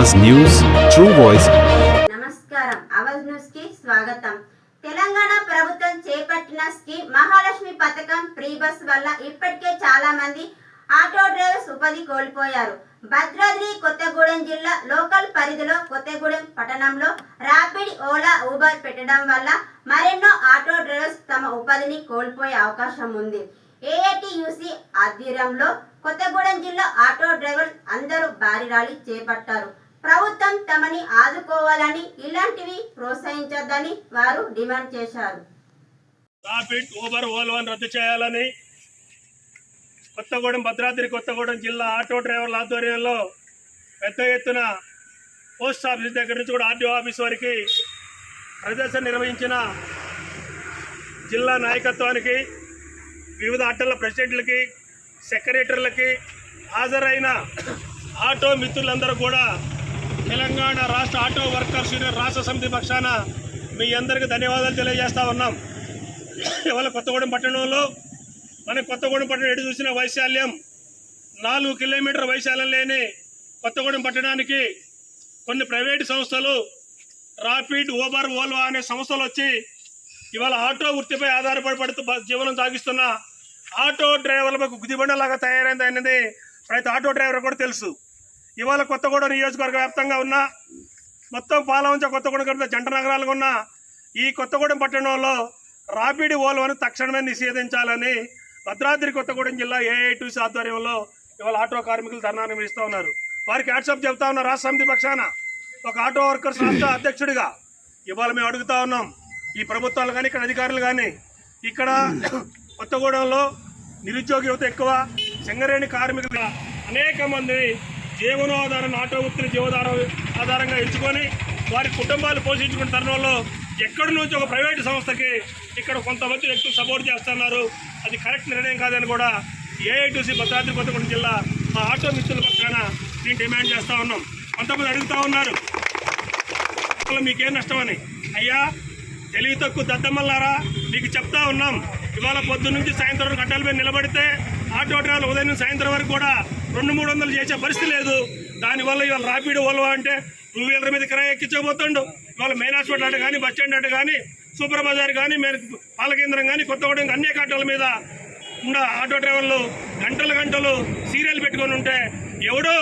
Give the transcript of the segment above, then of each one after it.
Avaz news true voice నమస్కారం. అవజ్ న్యూస్కి స్వాగతం. తెలంగాణ ప్రభుత్వం చేపట్టిన స్కీమ్ మహాలక్ష్మి పథకం ఫ్రీ బస్ వల్ల ఇప్పటికే చాలా మంది ఆటో డ్రైవర్స్ ఉపాధి కోల్పోయారు. భద్రాద్రి కొత్తగూడెం జిల్లా లోకల్ పరిధిలో కొత్తగూడెం పట్టణంలో ర్యాపిడ్ ఓలా ఊబర్ పెట్టడం వల్ల మరెన్నో ఆటో డ్రైవర్స్ తమ ఉపాధిని కోల్పోయే అవకాశం ఉంది. ఏఐటియుసి ఆధ్వర్యంలో కొత్తగూడెం జిల్లా ఆటో డ్రైవర్ అందరూ భారీ ర్యాలీ చేపట్టారు. ప్రభుత్వం తమని ఆదుకోవాలని ఇలాంటివి ప్రోత్సహించొద్దని వారు డిమాండ్ చేశారు. రాపిడ్ ఊబర్ ఓల్వన్ రద్దు చేయాలని కొత్తగూడెం భద్రాద్రి కొత్తగూడెం జిల్లా ఆటో డ్రైవర్ల ఆధ్వర్యంలో పెద్ద ఎత్తున పోస్ట్ ఆఫీస్ దగ్గర నుంచి కూడా ఆర్టీఓ ఆఫీస్ వరకు ప్రదర్శన నిర్వహించిన జిల్లా నాయకత్వానికి వివిధ అట్టల ప్రెసిడెంట్లకి సెక్రటరీలకి హాజరైన ఆటో మిత్రులందరూ కూడా తెలంగాణ రాష్ట్ర ఆటో వర్కర్స్ యూనియన్ రాష్ట్ర సమితి పక్షాన మీ అందరికీ ధన్యవాదాలు తెలియజేస్తా ఉన్నాం. ఇవాళ కొత్తగూడెం పట్టణంలో మన కొత్తగూడెం పట్టణం ఎటు చూసిన వైశాల్యం. నాలుగు కిలోమీటర్ వైశాల్యం లేని కొత్తగూడెం పట్టణానికి కొన్ని ప్రైవేటు సంస్థలు రాపిడ్ ఓబర్ ఓల్వా అనే సంస్థలు వచ్చి ఇవాళ ఆటో వృత్తిపై ఆధారపడి పడుతూ జీవనం సాగిస్తున్న ఆటో డ్రైవర్లకు గుదిబండలాగా తయారైంది అనేది ప్రతి ఆటో డ్రైవర్ కూడా తెలుసు. ఇవాళ కొత్తగూడెం నియోజకవర్గ వ్యాప్తంగా ఉన్న మొత్తం పాలవంచ కొత్తగూడెం కలిపిన జంట నగరాలుగా ఉన్న ఈ కొత్తగూడెం పట్టణంలో రాపిడి ఓల్వను తక్షణమే నిషేధించాలని భద్రాద్రి కొత్తగూడెం జిల్లా ఏఐటీసీ ఆధ్వర్యంలో ఇవాళ ఆటో కార్మికులు ధర్నా నిర్వహిస్తూ ఉన్నారు. వారికి వాట్సాప్ చెప్తా ఉన్న రాష్ట్ర సమితి పక్షాన ఒక ఆటో వర్కర్స్ రాష్ట్ర అధ్యక్షుడిగా ఇవాళ మేము అడుగుతా ఉన్నాం. ఈ ప్రభుత్వాలు కానీ ఇక్కడ అధికారులు కానీ ఇక్కడ కొత్తగూడెంలో నిరుద్యోగ యువత ఎక్కువ సింగరేణి కార్మికులు అనేక మంది జీవనోధారణ ఆటో వృత్తిని జీవోధార ఆధారంగా ఎంచుకొని వారి కుటుంబాలు పోషించుకున్న తరుణంలో ఎక్కడి నుంచి ఒక ప్రైవేటు సంస్థకి ఇక్కడ కొంతమంది వ్యక్తులు సపోర్ట్ చేస్తున్నారు. అది కరెక్ట్ నిర్ణయం కాదని కూడా ఏఐటీసీ భద్రాద్రి కొత్తగూడెం జిల్లా మా ఆటో మిత్రుల పక్షాన మేము డిమాండ్ చేస్తూ ఉన్నాం. కొంతమంది అడుగుతూ ఉన్నారు. అసలు మీకేం నష్టమని? అయ్యా తెలివి తక్కువ దద్దమ్మల్లారా మీకు చెప్తా ఉన్నాం. ఇవాళ పొద్దు నుంచి సాయంత్రం వరకు మీద నిలబడితే ఆటో డ్రైవర్లు ఉదయం సాయంత్రం వరకు కూడా రెండు మూడు వందలు చేసే పరిస్థితి లేదు. దానివల్ల ఇవాళ రాపిడ్ వల్వా అంటే టూ వీలర్ మీద కిరాయి ఎక్కించబోతుండు. ఇవాళ మెయిన్ హాస్పిటల్ అంటే కానీ బస్ స్టాండ్ అంటే కానీ సూపర్ బజార్ కానీ పాలకేంద్రం కానీ కొత్తగూడెం అన్ని ఆటోల మీద ఉన్న ఆటో డ్రైవర్లు గంటలు గంటలు సీరియల్ పెట్టుకొని ఉంటే ఎవడో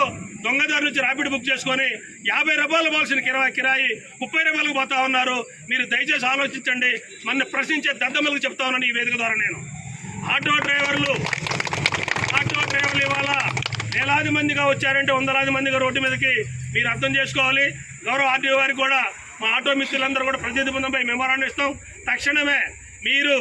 దొంగదారి నుంచి ర్యాపిడ్ బుక్ చేసుకొని యాభై రూపాయలు పోవాల్సిన కిరాయి కిరాయి ముప్పై రూపాయలకు పోతా ఉన్నారు. మీరు దయచేసి ఆలోచించండి. మన ప్రశ్నించే దద్దమ్మలకు చెప్తా ఉన్నాను ఈ వేదిక ద్వారా నేను. ఆటో డ్రైవర్లు ఆటో డ్రైవర్లు ఇవాళ వేలాది మందిగా వచ్చారంటే వందలాది మందిగా రోడ్డు మీదకి మీరు అర్థం చేసుకోవాలి. గౌరవ ఆర్టీఓ గారికి కూడా మా ఆటో మిత్రులందరూ కూడా ప్రతినిధి బృందంపై మెమోరాండం ఇస్తాం. తక్షణమే మీరు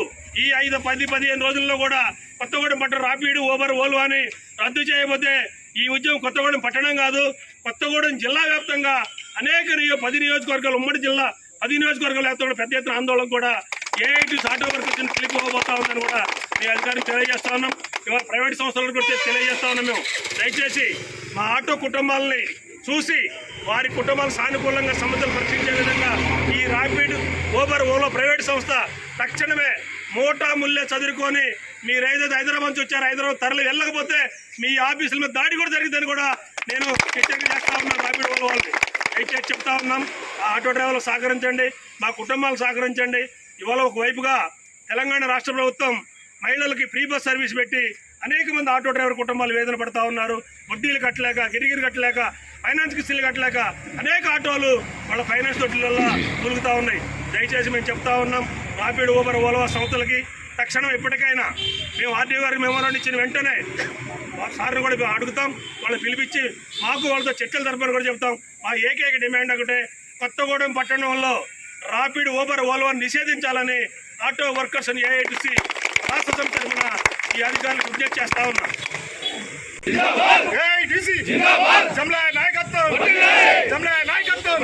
ఈ ఐదు పది పదిహేను రోజుల్లో కూడా కొత్తగూడెం పట్టణ రాపిడ్ ఓబర్ ఓల్వా అని రద్దు చేయబోతే ఈ ఉద్యమం కొత్తగూడెం పట్టణం కాదు కొత్తగూడెం జిల్లా వ్యాప్తంగా అనేక నియో పది నియోజకవర్గాలు ఉమ్మడి జిల్లా పది నియోజకవర్గాలు వ్యాప్తంగా పెద్ద ఎత్తున ఆందోళన కూడా ఏఐటీ ఆటో వర్కర్స్ పిలిపిపోతా ఉందని కూడా మీ అధికారం తెలియజేస్తా ఉన్నాం. ఇవాళ ప్రైవేట్ సంస్థలకు కూడా తెలియజేస్తా ఉన్నాం మేము. దయచేసి మా ఆటో కుటుంబాలని చూసి వారి కుటుంబాలకు సానుకూలంగా సమస్యలు పరిశీలించే విధంగా ఈ ర్యాపిడ్ ఓబర్ ఓలో ప్రైవేట్ సంస్థ తక్షణమే మోటా ముల్లే చదువుకొని మీరు ఏదైతే హైదరాబాద్ నుంచి వచ్చారో హైదరాబాద్ తరలి వెళ్ళకపోతే మీ ఆఫీసుల మీద దాడి కూడా జరిగిందని కూడా నేను హెచ్చరిక చేస్తా ఉన్నాను ర్యాపిడ్ ఓలో వాళ్ళకి. అయితే చెప్తా ఉన్నాం ఆ ఆటో డ్రైవర్లు సహకరించండి మా కుటుంబాలు సహకరించండి. ఇవాళ ఒకవైపుగా తెలంగాణ రాష్ట్ర ప్రభుత్వం మహిళలకి ఫ్రీ బస్ సర్వీస్ పెట్టి అనేక మంది ఆటో డ్రైవర్ కుటుంబాలు వేదన పడతా ఉన్నారు. వడ్డీలు కట్టలేక గిరిగిరి కట్టలేక ఫైనాన్స్ కిస్తీలు కట్టలేక అనేక ఆటోలు వాళ్ళ ఫైనాన్స్ తొట్టులలో ములుగుతూ ఉన్నాయి. దయచేసి మేము చెప్తా ఉన్నాం రాపిడ్ ఊబర్ ఓలవా సంస్థలకి తక్షణం ఇప్పటికైనా మేము ఆర్డీఓ గారికి మెమోరాన్ని ఇచ్చిన వెంటనే సార్ని కూడా మేము అడుగుతాం వాళ్ళు పిలిపించి మాకు వాళ్ళతో చర్చల తరపున కూడా చెప్తాం. మా ఏకైక డిమాండ్ ఒకటే కొత్తగూడెం పట్టణంలో రాపిడ్ ఊబర్ ఓల్వా నిషేధించాలని ఆటో వర్కర్స్ అని ఏఐటీసీ రాష్ట్ర తరఫున ఈ అధికారులకు విజ్ఞప్తి చేస్తా ఉన్నా. జమ్లా నాయకత్వం! జమ్లా నాయకత్వం!